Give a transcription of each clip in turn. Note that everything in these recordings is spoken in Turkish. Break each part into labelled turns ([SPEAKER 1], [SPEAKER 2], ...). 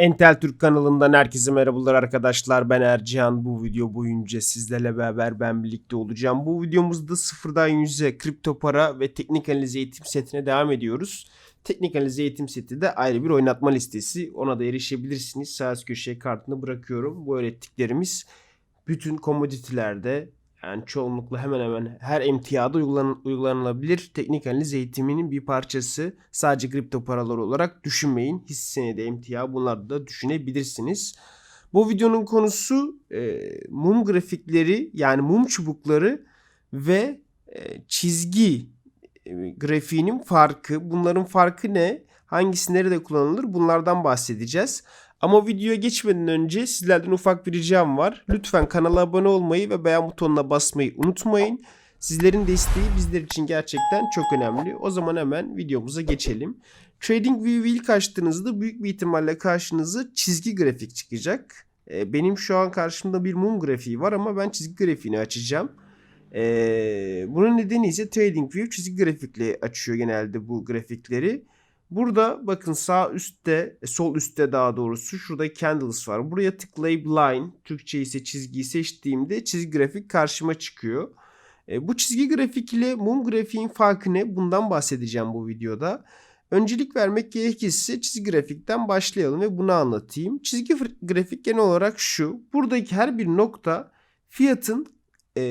[SPEAKER 1] Entel Türk kanalından herkese merhabalar arkadaşlar. Ben Ercihan. Bu video boyunca sizlerle beraber ben birlikte olacağım. Bu videomuzda sıfırdan yüze kripto para ve teknik analiz eğitim setine devam ediyoruz. Teknik analiz eğitim seti de ayrı bir oynatma listesi. Ona da erişebilirsiniz. Sağ üst köşeye kartını bırakıyorum. Bu öğrettiklerimiz bütün komoditilerde yani çoğunlukla hemen hemen her emtiyada uygulan, uygulanılabilir teknik analiz eğitiminin bir parçası. Sadece kripto paralar olarak düşünmeyin. Hisse senedi, emtia bunları da düşünebilirsiniz. Bu videonun konusu e, mum grafikleri yani mum çubukları ve e, çizgi e, grafiğinin farkı. Bunların farkı ne? Hangisi nerede kullanılır? Bunlardan bahsedeceğiz. Ama videoya geçmeden önce sizlerden ufak bir ricam var. Lütfen kanala abone olmayı ve beğen butonuna basmayı unutmayın. Sizlerin desteği bizler için gerçekten çok önemli. O zaman hemen videomuza geçelim. TradingView'u ilk açtığınızda büyük bir ihtimalle karşınıza çizgi grafik çıkacak. Ee, Benim şu an karşımda bir mum grafiği var ama ben çizgi grafiğini açacağım. Ee, bunun nedeni ise TradingView çizgi grafikle açıyor genelde bu grafikleri. Burada bakın sağ üstte, e, sol üstte daha doğrusu şurada candles var. Buraya tıklayıp line, Türkçe ise çizgiyi seçtiğimde çizgi grafik karşıma çıkıyor. E, bu çizgi grafik ile mum grafiğin farkı ne? Bundan bahsedeceğim bu videoda. Öncelik vermek gerekirse çizgi grafikten başlayalım ve bunu anlatayım. Çizgi grafik genel olarak şu. Buradaki her bir nokta fiyatın e,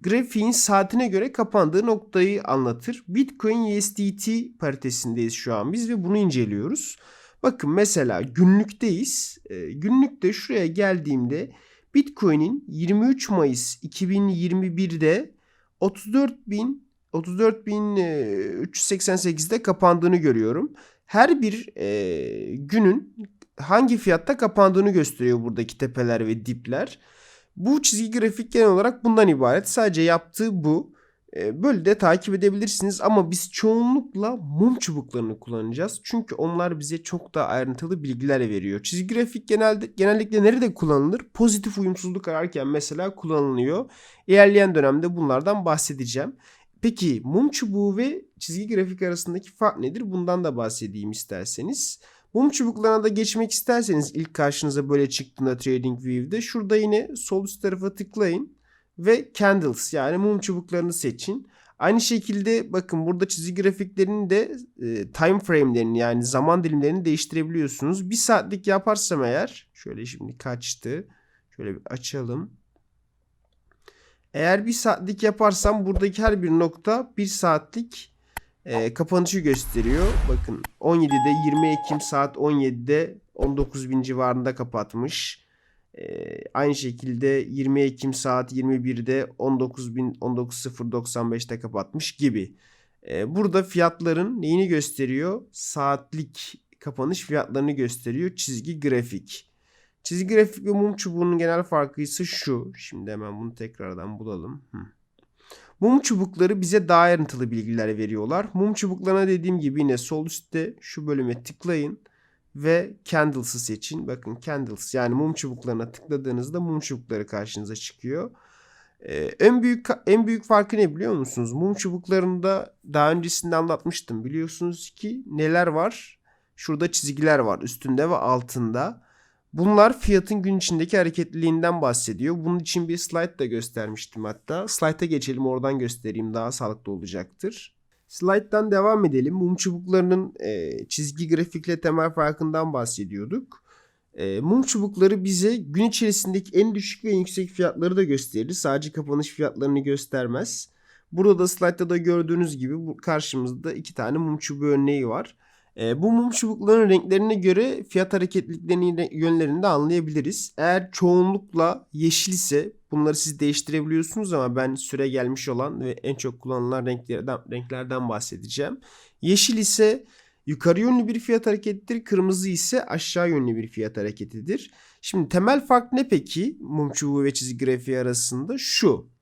[SPEAKER 1] grafiğin saatine göre kapandığı noktayı anlatır. Bitcoin USDT paritesindeyiz şu an biz ve bunu inceliyoruz. Bakın mesela günlükteyiz. E, günlükte şuraya geldiğimde Bitcoin'in 23 Mayıs 2021'de 34.000 34.388'de kapandığını görüyorum. Her bir e, günün hangi fiyatta kapandığını gösteriyor buradaki tepeler ve dipler. Bu çizgi grafik genel olarak bundan ibaret. Sadece yaptığı bu. Ee, Böyle de takip edebilirsiniz ama biz çoğunlukla mum çubuklarını kullanacağız. Çünkü onlar bize çok daha ayrıntılı bilgiler veriyor. Çizgi grafik genelde genellikle nerede kullanılır? Pozitif uyumsuzluk ararken mesela kullanılıyor. İlerleyen dönemde bunlardan bahsedeceğim. Peki mum çubuğu ve çizgi grafik arasındaki fark nedir? Bundan da bahsedeyim isterseniz. Mum çubuklarına da geçmek isterseniz ilk karşınıza böyle çıktığında TradingView'de şurada yine sol üst tarafa tıklayın ve Candles yani mum çubuklarını seçin. Aynı şekilde bakın burada çizgi grafiklerinin de e, time frame'lerini yani zaman dilimlerini değiştirebiliyorsunuz. Bir saatlik yaparsam eğer şöyle şimdi kaçtı. Şöyle bir açalım. Eğer bir saatlik yaparsam buradaki her bir nokta bir saatlik e, kapanışı gösteriyor. Bakın 17'de 20 Ekim saat 17'de 19 bin civarında kapatmış. E, aynı şekilde 20 Ekim saat 21'de 19 bin 19.095'te kapatmış gibi. E, burada fiyatların neyini gösteriyor? Saatlik kapanış fiyatlarını gösteriyor çizgi grafik. Çizgi grafik ve mum çubuğunun genel farkı ise şu. Şimdi hemen bunu tekrardan bulalım. Hı. Mum çubukları bize daha ayrıntılı bilgiler veriyorlar. Mum çubuklarına dediğim gibi yine sol üstte şu bölüme tıklayın ve candles'ı seçin. Bakın candles yani mum çubuklarına tıkladığınızda mum çubukları karşınıza çıkıyor. Ee, en büyük en büyük farkı ne biliyor musunuz? Mum çubuklarında daha öncesinde anlatmıştım. Biliyorsunuz ki neler var? Şurada çizgiler var üstünde ve altında. Bunlar fiyatın gün içindeki hareketliliğinden bahsediyor. Bunun için bir slide da göstermiştim hatta. Slide'a geçelim oradan göstereyim daha sağlıklı olacaktır. Slide'dan devam edelim. Mum çubuklarının e, çizgi grafikle temel farkından bahsediyorduk. E, mum çubukları bize gün içerisindeki en düşük ve yüksek fiyatları da gösterir. Sadece kapanış fiyatlarını göstermez. Burada da slide'da da gördüğünüz gibi karşımızda iki tane mum çubuğu örneği var. E, bu mum çubuklarının renklerine göre fiyat hareketliliklerinin yönlerini de anlayabiliriz. Eğer çoğunlukla yeşil ise bunları siz değiştirebiliyorsunuz ama ben süre gelmiş olan ve en çok kullanılan renklerden, renklerden bahsedeceğim. Yeşil ise yukarı yönlü bir fiyat hareketidir. Kırmızı ise aşağı yönlü bir fiyat hareketidir. Şimdi temel fark ne peki mum çubuğu ve çizgi grafiği arasında? Şu.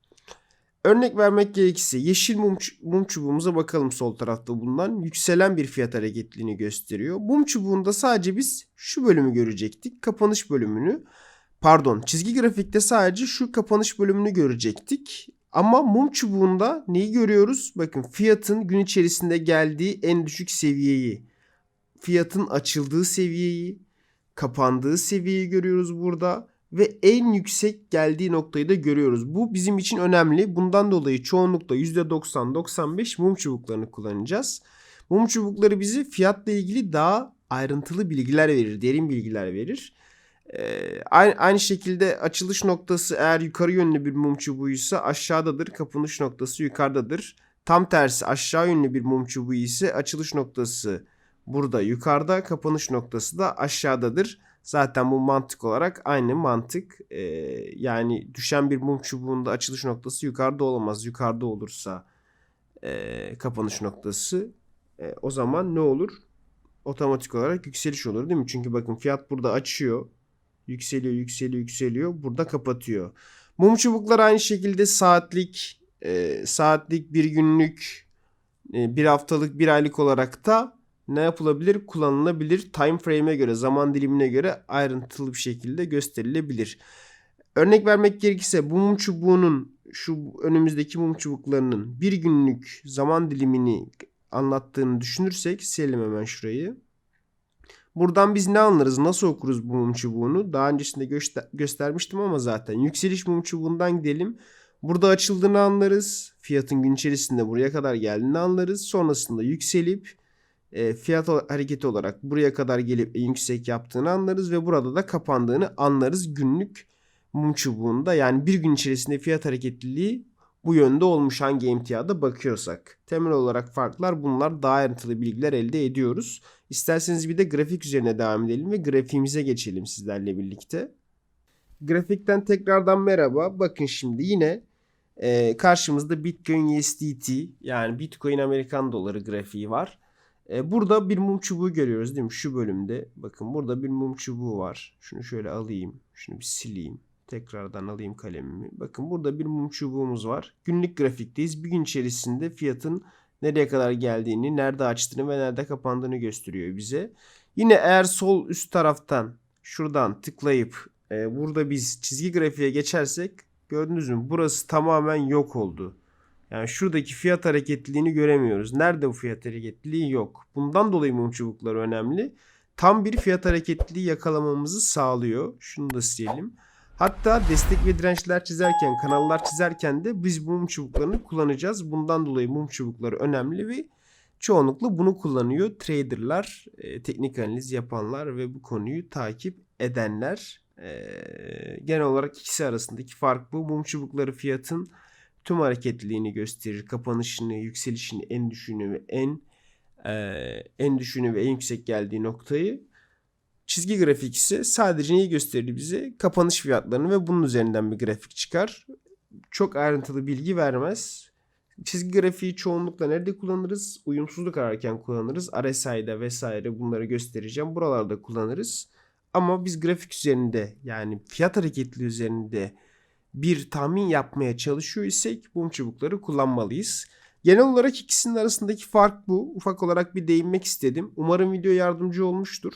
[SPEAKER 1] Örnek vermek gerekirse yeşil mum, mum çubuğumuza bakalım sol tarafta bulunan yükselen bir fiyat hareketliliğini gösteriyor. Mum çubuğunda sadece biz şu bölümü görecektik. Kapanış bölümünü. Pardon çizgi grafikte sadece şu kapanış bölümünü görecektik. Ama mum çubuğunda neyi görüyoruz? Bakın fiyatın gün içerisinde geldiği en düşük seviyeyi. Fiyatın açıldığı seviyeyi. kapandığı seviyeyi görüyoruz burada ve en yüksek geldiği noktayı da görüyoruz. Bu bizim için önemli. Bundan dolayı çoğunlukla %90-95 mum çubuklarını kullanacağız. Mum çubukları bizi fiyatla ilgili daha ayrıntılı bilgiler verir, derin bilgiler verir. Ee, aynı, aynı şekilde açılış noktası eğer yukarı yönlü bir mum çubuğuysa aşağıdadır, kapanış noktası yukarıdadır. Tam tersi aşağı yönlü bir mum çubuğu ise açılış noktası burada yukarıda, kapanış noktası da aşağıdadır. Zaten bu mantık olarak aynı mantık. Ee, yani düşen bir mum çubuğunda açılış noktası yukarıda olamaz. Yukarıda olursa e, kapanış noktası e, o zaman ne olur? Otomatik olarak yükseliş olur değil mi? Çünkü bakın fiyat burada açıyor. Yükseliyor, yükseliyor, yükseliyor. Burada kapatıyor. Mum çubuklar aynı şekilde saatlik, e, saatlik, bir günlük, e, bir haftalık, bir aylık olarak da ne yapılabilir? Kullanılabilir. Time frame'e göre, zaman dilimine göre ayrıntılı bir şekilde gösterilebilir. Örnek vermek gerekirse bu mum çubuğunun şu önümüzdeki mum çubuklarının bir günlük zaman dilimini anlattığını düşünürsek silelim hemen şurayı. Buradan biz ne anlarız? Nasıl okuruz bu mum çubuğunu? Daha öncesinde göster- göstermiştim ama zaten. Yükseliş mum çubuğundan gidelim. Burada açıldığını anlarız. Fiyatın gün içerisinde buraya kadar geldiğini anlarız. Sonrasında yükselip e, fiyat hareketi olarak buraya kadar gelip en yüksek yaptığını anlarız ve burada da kapandığını anlarız günlük mum çubuğunda. Yani bir gün içerisinde fiyat hareketliliği bu yönde olmuş hangi emtiyada bakıyorsak. Temel olarak farklar bunlar daha ayrıntılı bilgiler elde ediyoruz. İsterseniz bir de grafik üzerine devam edelim ve grafiğimize geçelim sizlerle birlikte. Grafikten tekrardan merhaba. Bakın şimdi yine e, karşımızda Bitcoin USDT yani Bitcoin Amerikan doları grafiği var. E, burada bir mum çubuğu görüyoruz değil mi? Şu bölümde bakın burada bir mum çubuğu var. Şunu şöyle alayım. Şunu bir sileyim. Tekrardan alayım kalemimi. Bakın burada bir mum çubuğumuz var. Günlük grafikteyiz. Bir gün içerisinde fiyatın nereye kadar geldiğini, nerede açtığını ve nerede kapandığını gösteriyor bize. Yine eğer sol üst taraftan şuradan tıklayıp e, burada biz çizgi grafiğe geçersek gördünüz mü? Burası tamamen yok oldu. Yani şuradaki fiyat hareketliliğini göremiyoruz. Nerede bu fiyat hareketliliği yok. Bundan dolayı mum çubukları önemli. Tam bir fiyat hareketliliği yakalamamızı sağlıyor. Şunu da silelim. Hatta destek ve dirençler çizerken, kanallar çizerken de biz mum çubuklarını kullanacağız. Bundan dolayı mum çubukları önemli ve çoğunlukla bunu kullanıyor traderlar, e, teknik analiz yapanlar ve bu konuyu takip edenler. E, genel olarak ikisi arasındaki fark bu. Mum çubukları fiyatın tüm hareketliliğini gösterir. Kapanışını, yükselişini, en düşüğünü ve en e, en düşüğünü ve en yüksek geldiği noktayı Çizgi grafik ise sadece neyi gösterir bize? Kapanış fiyatlarını ve bunun üzerinden bir grafik çıkar. Çok ayrıntılı bilgi vermez. Çizgi grafiği çoğunlukla nerede kullanırız? Uyumsuzluk ararken kullanırız. RSI'de vesaire bunları göstereceğim. Buralarda kullanırız. Ama biz grafik üzerinde yani fiyat hareketli üzerinde bir tahmin yapmaya çalışıyor isek bu çubukları kullanmalıyız. Genel olarak ikisinin arasındaki fark bu. Ufak olarak bir değinmek istedim. Umarım video yardımcı olmuştur.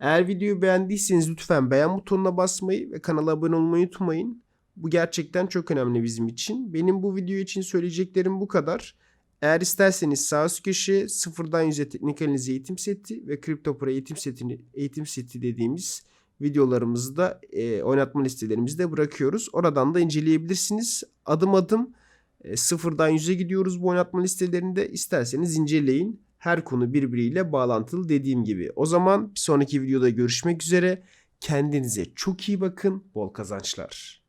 [SPEAKER 1] Eğer videoyu beğendiyseniz lütfen beğen butonuna basmayı ve kanala abone olmayı unutmayın. Bu gerçekten çok önemli bizim için. Benim bu video için söyleyeceklerim bu kadar. Eğer isterseniz sağ üst köşeye sıfırdan yüze teknik analiz eğitim seti ve kripto para eğitim setini eğitim seti dediğimiz videolarımızı da e, oynatma listelerimizde bırakıyoruz. Oradan da inceleyebilirsiniz. Adım adım e, sıfırdan yüze gidiyoruz bu oynatma listelerinde. İsterseniz inceleyin her konu birbiriyle bağlantılı dediğim gibi. O zaman bir sonraki videoda görüşmek üzere. Kendinize çok iyi bakın. Bol kazançlar.